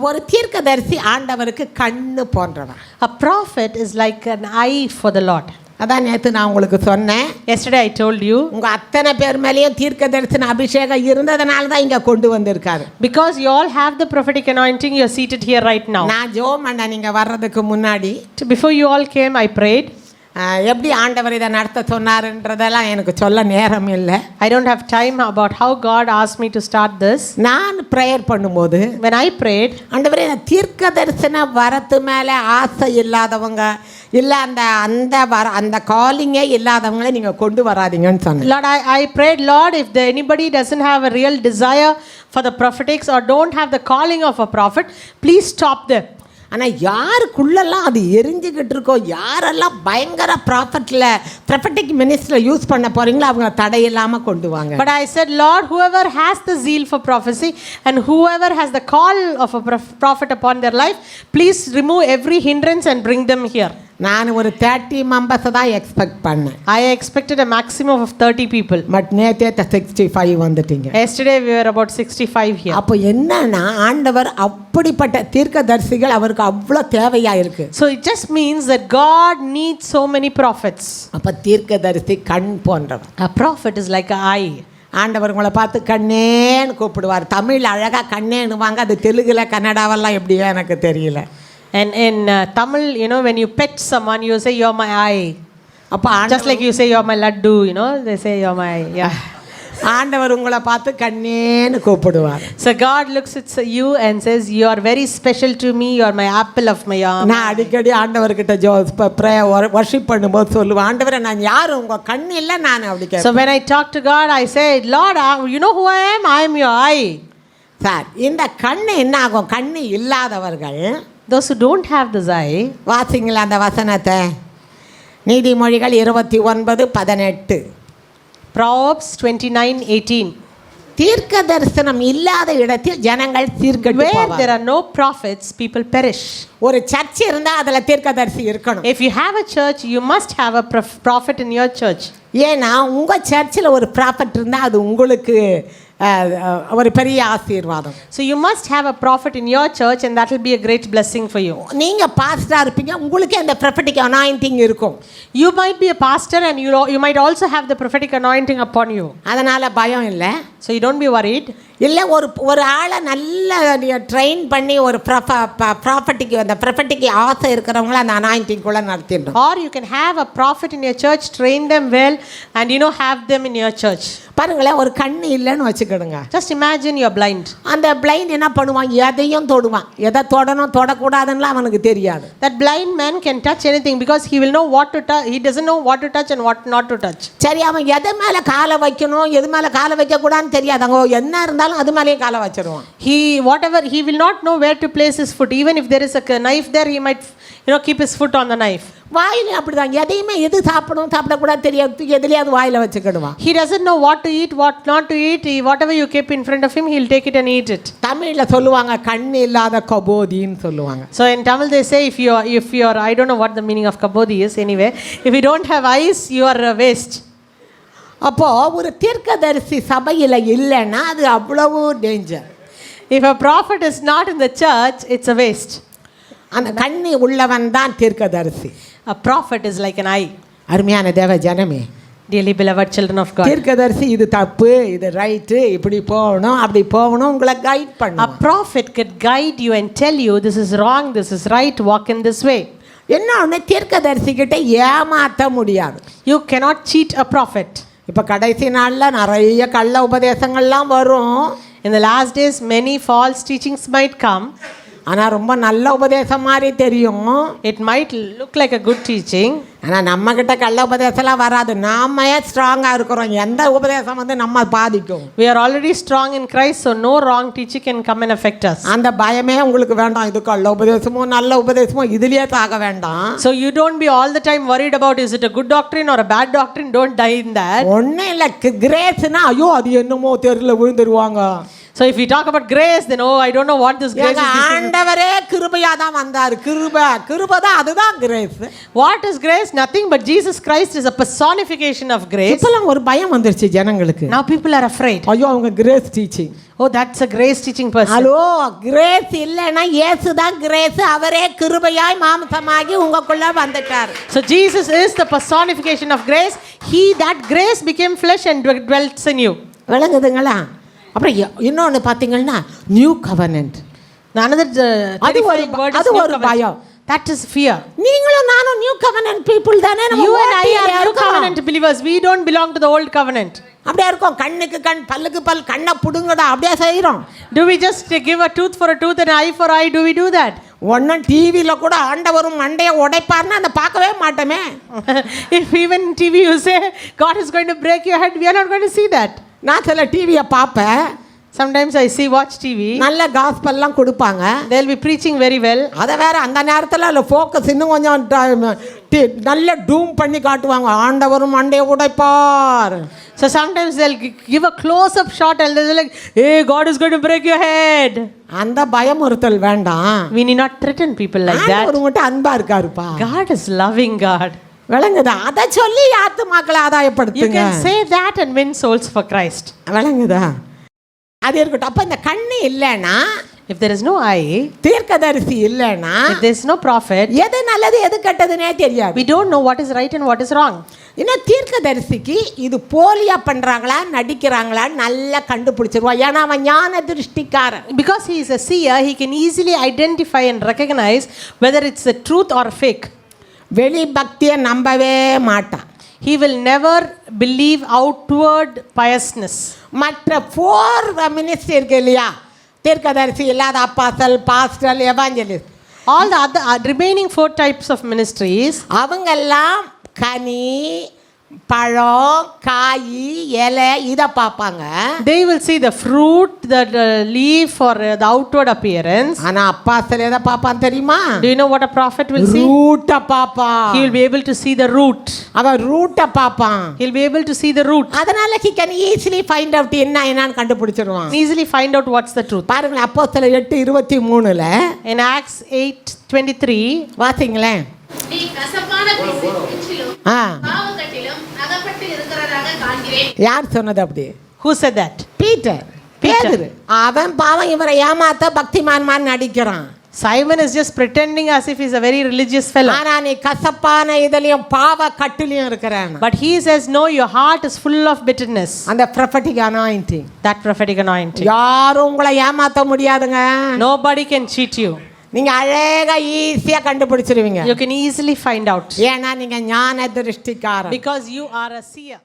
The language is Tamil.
ஒரு தீர்க்கதரிசி ஆண்டவருக்கு கண்ணு போன்றவன் A prophet is like an eye for the Lord. அதான் நேற்று நான் உங்களுக்கு சொன்னேன் Yesterday I told you, உங்க அத்தனை பேர் மேலேயும் தீர்க்க தரிசன அபிஷேகம் இருந்ததுனால தான் இங்க கொண்டு வந்திருக்காரு because you all have the prophetic anointing, you're seated here right now. நான் ஜோம் பண்ண நீங்க வர்றதுக்கு முன்னாடி Before you all came, I prayed. எப்படி ஆண்டவர் இதை நடத்த சொன்னாருன்றதெல்லாம் எனக்கு சொல்ல நேரம் இல்லை I don't have time about how God asked me to start this. நான் ப்ரேயர் பண்ணும்போது When I prayed, ஆண்டவரே தீர்க்க தரிசன வரத்து மேலே ஆசை இல்லாதவங்க இல்லை அந்த அந்த வர அந்த காலிங்கே இல்லாதவங்கள நீங்கள் கொண்டு வராதீங்கன்னு சொன்னேன் Lord, I, I prayed, Lord, if the, anybody doesn't have a real desire for the prophetics or don't have the calling of a prophet, please stop them. ஆனால் யாருக்குள்ளெல்லாம் அது எரிஞ்சுக்கிட்டு இருக்கோ யாரெல்லாம் பயங்கர ப்ராஃபிட்டில் ப்ரொஃபட்டிக் மினிஸ்டரில் யூஸ் பண்ண போகிறீங்களோ அவங்க தடையில்லாமல் கொண்டு வாங்க but I said Lord whoever has the zeal for prophecy and whoever has the call of a prophet upon their life please remove every hindrance and bring them here நான் ஒரு தேர்ட்டி மெம்பர்ஸை தான் எக்ஸ்பெக்ட் பண்ணேன் I expected a maximum of 30 people. But நேற்றே சிக்ஸ்டி ஃபைவ் வந்துட்டீங்க Yesterday we were about 65 here. அப்போ என்னன்னா ஆண்டவர் அப்படிப்பட்ட தீர்க்கதரிசிகள் அவருக்கு அவ்வளோ தேவையா இருக்கு So it just means that God needs so many prophets. அப்போ தீர்க்கதரிசி கண் போன்றவர் prophet is like an eye. ஆண்டவர் உங்களை பார்த்து கண்ணேன்னு கூப்பிடுவார் தமிழ் அழகாக கண்ணேன்னுவாங்க அது தெலுங்குல கன்னடாவெல்லாம் எப்படியோ எனக்கு தெரியல And in uh, Tamil, you know, when you pet someone, you say, You're my eye. அப்போ Just like you say, You're my laddu, you know, they say, You're my eye. Yeah. ஆண்டவர் உங்களை பார்த்து கண்ணேன்னு கூப்பிடுவார் So God looks at you and says, You are very special to me. You are my apple of my eye. நான் அடிக்கடி ஆண்டவர்கிட்ட ஜோ ப்ரே வர்ஷிப் பண்ணும்போது சொல்லுவேன் ஆண்டவரை நான் யார் உங்கள் கண் இல்லை நான் அப்படி கேட்பேன் So when I talk to God, I say, Lord, I- you know who I am? I am your eye. Sir இந்த கண் என்ன ஆகும் கண் இல்லாதவர்கள் Those who don't have this eye, வாசிங்களா அந்த வசனத்தை நீதிமொழிகள் இருபத்தி ஒன்பது பதினெட்டு Proverbs 29 18. தீர்க்க தரிசனம் இல்லாத இடத்தில் ஜனங்கள் Where போவார். there are no prophets, people perish. ஒரு சர்ச் இருந்தா அதுல தீர்க்கதரிசி இருக்கணும் If you have a church, you must have a prof- prophet in your church. ஏன்னா உங்க சர்ச்சில் ஒரு ப்ராஃபட் இருந்தா அது உங்களுக்கு ஒரு பெரிய ஆசீர்வாதம் So you must have a prophet in your church, and that will be a great blessing for you. நீங்க பாஸ்டா இருப்பீங்க உங்களுக்கே அந்த ப்ரொஃபட்டிக் அனாயிண்டிங் இருக்கும் You might be a pastor, and you, you might also have the prophetic anointing upon you. அதனால பயம் இல்லை So you don't be worried. இல்லை ஒரு ஒரு ஆளை நல்ல ட்ரெயின் பண்ணி ஒரு ப்ராப்பர்ட்டிக்கு அந்த ப்ரொஃபட்டிக்கு ஆசை இருக்கிறவங்கள அந்த அனாயிண்டிங்குள்ளே நடத்திடணும் Or you can have a prophet in your church, train them well, and you know, have them in your church. பாருங்களேன் ஒரு கண்ணு இல்லைன்னு வச்சுக்கிடுங்க Just imagine you're blind. அந்த பிளைண்ட் என்ன பண்ணுவான் எதையும் தொடுவான் எதை தொடணும் தொடக்கூடாதுன்னுலாம் அவனுக்கு தெரியாது That blind man can touch anything because he will know what to touch. He doesn't know what to touch and what not to touch. சரி அவன் எது மேலே காலை வைக்கணும் எது மேலே காலை வைக்கக்கூடாதுன்னு தெரியாது அங்கே என்ன இருந்தாலும் அது மேலேயே காலை வச்சிருவான் He, whatever, he will not know where to place his foot. Even if there is a knife there, he might, you know, keep his foot on the knife. வாயிலையும் அப்படிதான் எதையுமே எது சாப்பிடணும் சாப்பிடக்கூடாது தெரியாது எதுலையாவது வாயில் வச்சுக்கிடுவான் He doesn't know what to eat, what not to eat. He, whatever you keep in front of him, he'll take it and eat it. தமிழில் சொல்லுவாங்க கண் இல்லாத கபோதின்னு சொல்லுவாங்க So in Tamil they say if you are, if you are, I don't know what the meaning of kabodhi is anyway. If you don't have eyes, you are a waste. அப்போ ஒரு தீர்க்கதரிசி சபையில் இல்லைன்னா அது அவ்வளவு danger If a prophet is not in the church, it's a waste. அந்த கண்ணி உள்ளவன் தான் தீர்க்கதரிசி A prophet is like an eye. அருமையான தேவ ஜனமே Dearly beloved children of God. தீர்க்கதரிசி இது தப்பு இது ரைட்டு இப்படி போகணும் அப்படி போகணும் உங்களை கைட் A பண்ணும் prophet could guide you and tell you this is wrong, this is right, walk in this way. என்ன ஒன்று தீர்க்கதரிசி கிட்ட ஏமாற்ற முடியாது You cannot cheat a prophet. இப்போ கடைசி நாளில் நிறைய கள்ள உபதேசங்கள்லாம் வரும் In the last days, many false teachings might come. ஆனால் ரொம்ப நல்ல உபதேசம் மாதிரி தெரியும் It might look like a good teaching, ஆனால் நம்மக்கிட்ட கள்ள உபதேசம்லாம் வராது நாம ஸ்ட்ராங்காக இருக்கிறோம் எந்த உபதேசம் வந்து நம்ம பாதிக்கும் we are already strong in Christ, so no wrong teaching can come and affect us. அந்த பயமே உங்களுக்கு வேண்டாம் இது கள்ள உபதேசமோ நல்ல உபதேசமோ இதுலயே சாக வேண்டாம் So you don't be all the time worried about is it a good doctrine or a bad doctrine. Don't die in that. ஒன்றும் இல்லை கிரேஸ்னா ஐயோ அது என்னமோ தெருல விழுந்துருவாங்க So So if we talk about grace, then oh, I don't know what this grace எங்க is. This is- ஆண்டவரே கிருபையா தான் வந்தாரு கிருப கிருப தான் அதுதான் grace What is grace? Nothing but Jesus Christ is a personification of grace. இப்பெல்லாம் ஒரு பயம் வந்துருச்சு ஜனங்களுக்கு Now people are afraid. ஐயோ அவங்க grace teaching Oh, that's a grace teaching person. Hello grace இல்லைன்னா இயேசு தான் கிரேஸ் அவரே கிருபையாய் மாம்சமாகி உங்களுக்குள்ள வந்துட்டார் So Jesus is the personification of grace. He, that grace became flesh and dw- dwells in you. விளங்குதுங்களா அப்புறம் இ- இன்னொன்னு பார்த்தீங்கன்னா நியூ கவர்னன்ட் uh, அது ஒரு அது ஒரு. பயம் That is fear. நீங்களும் நானும் நியூ கவர்னன்ட் பீப்புள் தானே I ஓட்டியில are new இருக்கோம். covenant believers. We don't belong to the old covenant. அப்படியே இருக்கோம் கண்ணுக்கு கண் பல்லுக்கு பல் கண்ணை புடுங்கடா அப்படியே செய்கிறோம் Do we just give a tooth for a tooth and eye for eye? Do we do that? ஒன்றும் டிவியில் கூட ஆண்டவரும் மண்டையை உடைப்பார்னு அதை பார்க்கவே மாட்டோமே in TV you say God is going to break your head, we are not going to see that. நான் சில டிவியை பார்ப்பேன் Sometimes I see watch TV. நல்ல காஸ்பல்லாம் கொடுப்பாங்க They'll be preaching very well. அதை வேற அந்த நேரத்தில் அதில் ஃபோக்கஸ் இன்னும் கொஞ்சம் நல்ல டூம் பண்ணி காட்டுவாங்க ஆண்டவரும் மண்டையை உடைப்பார் give a close-up shot and they'll be like, "Hey, God is going to break your head." அந்த பயமுறுத்தல் வேண்டாம் need not threaten people like that. ஆண்டவர் மட்டும் அன்பா இருக்காருப்பா God is loving God. விளங்குதா அதை சொல்லி ஆத்துமாக்களை You ஆதாயப்படுத்துங்க can say that and win souls for Christ. விளங்குதா அது இருக்கட்டும் அப்ப இந்த கண்ணு இல்லைன்னா If there is no eye, தீர்க்கதரிசி இல்லைன்னா if there is no prophet, எது நல்லது எது கெட்டதுன்னே தெரியாது we don't know what is right and what is wrong. இன்னும் தீர்க்கதரிசிக்கு இது போலியா பண்றாங்களா நடிக்கிறாங்களா நல்லா கண்டுபிடிச்சிருவா ஏன்னா அவன் ஞான திருஷ்டிக்காரன் Because he is a seer, he can easily identify and recognize whether it's the truth or fake. வெளி பக்தியை நம்பவே மாட்டான் He will never believe outward piousness. மற்ற ஃபோர் மினிஸ்ட்ரி இருக்கு இல்லையா தீர்க்கதரிசி இல்லாத apostle pastor evangelist All the other uh, remaining four types of ministries, அவங்கெல்லாம் கனி பழம் காய் இலை இதை பார்ப்பாங்க they will see the fruit, the uh, leaf, or uh, the outward appearance. ஆனா அப்பாசல் எதை பார்ப்பான் தெரியுமா Do you know what a prophet will see? ரூட்டை பார்ப்பான் He will be able to see the root. அவன் ரூட்டை பார்ப்பான் He'll be able to see the root. அதனால he can easily find out என்ன என்னன்னு கண்டுபிடிச்சிருவான் Easily find out what's the truth. பாருங்களேன் அப்போ சில எட்டு இருபத்தி மூணுல In Acts 8 23, வாசிங்களேன் நீ கசப்பான பிசி- பிச்சிலும் ஆ யார் சொன்னது அப்படி who said that? Peter Peter. பேதுரு அவன் பாவம் இவரை ஏமாத்த பக்திமான் மாதிரி நடிக்கிறான் Simon is just pretending as if he's a very religious fellow. ஆனா நீ கசப்பான இதுலயும் பாவ கட்டுலயும் இருக்கிறான் But he says, No, your heart is full of bitterness. அந்த prophetic anointing That prophetic anointing. யாரும் உங்களை ஏமாத்த முடியாதுங்க Nobody can cheat you. நீங்க அழகா ஈஸியா கண்டுபிடிச்சிருவீங்க You can easily find out ஏன்னா நீங்க ஞான திருஷ்டிக்காரன் because you are a seer.